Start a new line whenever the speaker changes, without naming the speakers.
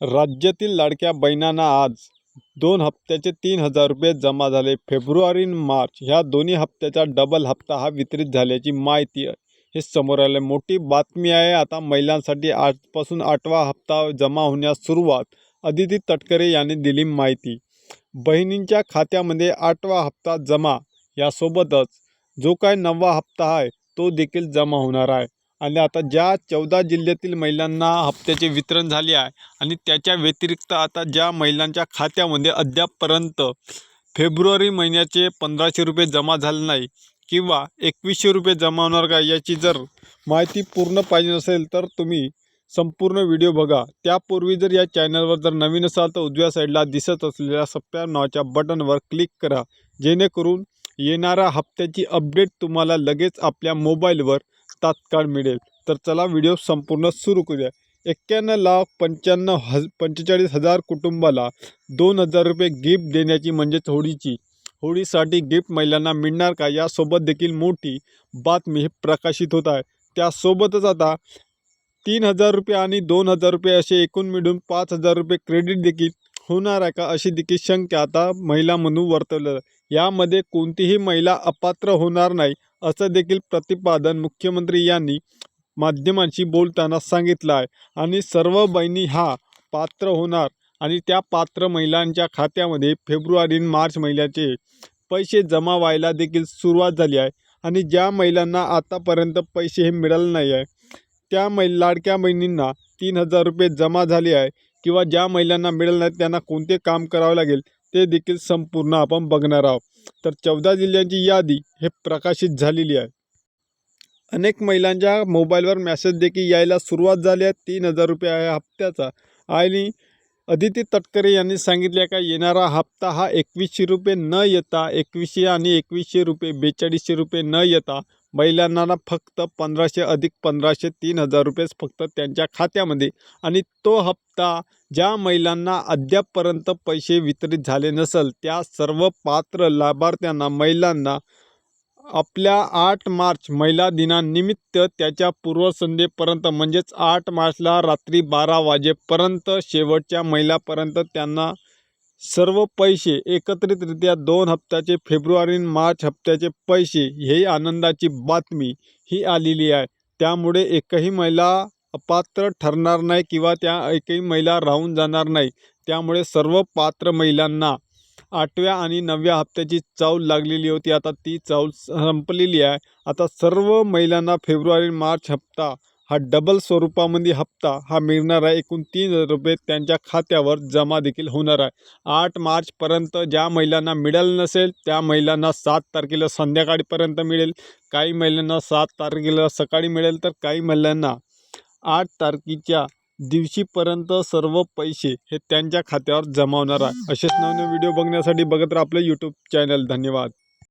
राज्यातील लाडक्या बहिणांना आज दोन हप्त्याचे तीन हजार रुपये जमा झाले. फेब्रुवारी आणि मार्च ह्या दोन्ही हप्त्याचा डबल हप्ता हा वितरित झाल्याची माहिती हे समोर आलं मोठी बातमी आहे आता महिलांसाठी आजपासून आठवा हप्ता जमा होण्यास सुरुवात अदिती तटकरे यांनी दिली माहिती. बहिणींच्या खात्यामध्ये आठवा हप्ता जमा यासोबतच जो काय नववा हप्ता आहे तो देखील जमा होणार आहे. आणि आता ज्या चौदा जिल्ह्यातील महिलांना हप्त्याचे वितरण झाले आहे आणि त्याच्या व्यतिरिक्त आता ज्या महिलांच्या खात्यामध्ये अद्यापपर्यंत फेब्रुवारी महिन्याचे पंधराशे रुपये जमा झाले नाही किंवा एकवीसशे रुपये जमा होणार का याची जर माहिती पूर्ण पाहिजे असेल तर तुम्ही संपूर्ण व्हिडिओ बघा. त्यापूर्वी जर या चॅनलवर जर नवीन असाल तर उजव्या साईडला दिसत असलेल्या सबस्क्राईब नावाच्या बटनवर क्लिक करा. जेणेकरून येणाऱ्या हप्त्याची अपडेट तुम्हाला लगेच आपल्या मोबाईलवर तात्काळ मिळेल. तर चला व्हिडिओ संपूर्ण सुरू करूया. एक्क्याण्णव लाख पंच्याण्णव हज पंचेचाळीस हजार कुटुंबाला दोन हजार रुपये गिफ्ट देण्याची म्हणजेच होळीची. होळीसाठी गिफ्ट महिलांना मिळणार का? यासोबत देखील मोठी बातमी ही प्रकाशित होत आहे. त्यासोबतच आता तीन हजार रुपये आणि दोन हजार रुपये असे एकूण मिळून पाच हजार रुपये क्रेडिट देखील होणार आहे का? अशी देखील शंका आता महिला म्हणून वर्तवलं यामध्ये कोणतीही महिला अपात्र होणार नाही. असं देखील प्रतिपादन मुख्यमंत्री यांनी माध्यमांशी बोलताना सांगितलं आहे. आणि सर्व बहिणी हा पात्र होणार आणि त्या पात्र महिलांच्या खात्यामध्ये फेब्रुवारी मार्च महिन्याचे पैसे जमा व्हायला देखील सुरुवात झाली आहे. आणि ज्या महिलांना आतापर्यंत पैसे हे मिळाले नाही आहे त्या मै लाडक्या बहिणींना तीन हजार रुपये जमा झाले आहे किंवा ज्या महिलांना मिळाले नाही त्यांना कोणते काम करावं लागेल ते देखील संपूर्ण आपण बघणार आहोत. तर चौदा जिल्ह्यांची यादी हे प्रकाशित झालेली आहे. अनेक महिलांच्या मोबाईलवर मेसेज देखील यायला सुरुवात झाली आहे. तीन हजार रुपये आहे हप्त्याचा. आणि अदिती तटकरे यांनी सांगितले का येणारा हप्ता हा एकवीसशे रुपये न येता एकवीसशे आणि एकवीसशे रुपये बेचाळीसशे रुपये न येता महिलांना ना फक्त पंधराशे अधिक पंधराशे तीन हजार रुपयेच फक्त त्यांच्या खात्यामध्ये. आणि तो हप्ता ज्या महिलांना अद्यापपर्यंत पैसे वितरित झाले नसेल त्या सर्व पात्र लाभार्थ्यांना महिलांना आपल्या आठ मार्च महिला दिनानिमित्त त्याच्या पूर्वसंध्येपर्यंत म्हणजेच आठ मार्चला रात्री बारा वाजेपर्यंत शेवटच्या महिलापर्यंत त्यांना सर्व पैसे एकत्रितरित्या दोन हप्त्याचे फेब्रुवारी आणि मार्च हप्त्याचे पैसे हे आनंदाची बातमी ही आलेली आहे. त्यामुळे एकही महिला अपात्र ठरणार नाही किंवा त्या एकही महिला राहून जाणार नाही. त्यामुळे सर्व पात्र महिलांना आठव्या आणि नवव्या हप्त्याची चाऊल लागलेली होती. आता ती चाऊल संपलेली आहे. आता सर्व महिलांना फेब्रुवारी मार्च हप्ता हा डबल स्वरूपामध्ये हप्ता हा मिळणार आहे. एकूण तीन हजार रुपये त्यांच्या खात्यावर जमा देखील होणार आहे. आठ मार्चपर्यंत ज्या महिलांना मिळालं नसेल त्या महिलांना सात तारखेला संध्याकाळपर्यंत मिळेल. काही महिलांना सात तारखेला सकाळी मिळेल तर काही महिलांना आठ तारखेच्या दिवशीपर्यंत सर्व पैसे हे त्यांच्या खात्यावर जमा होणार आहे. असेच नवनवीन व्हिडिओ बघण्यासाठी बघत राहा आपलं यूट्यूब चॅनल धन्यवाद.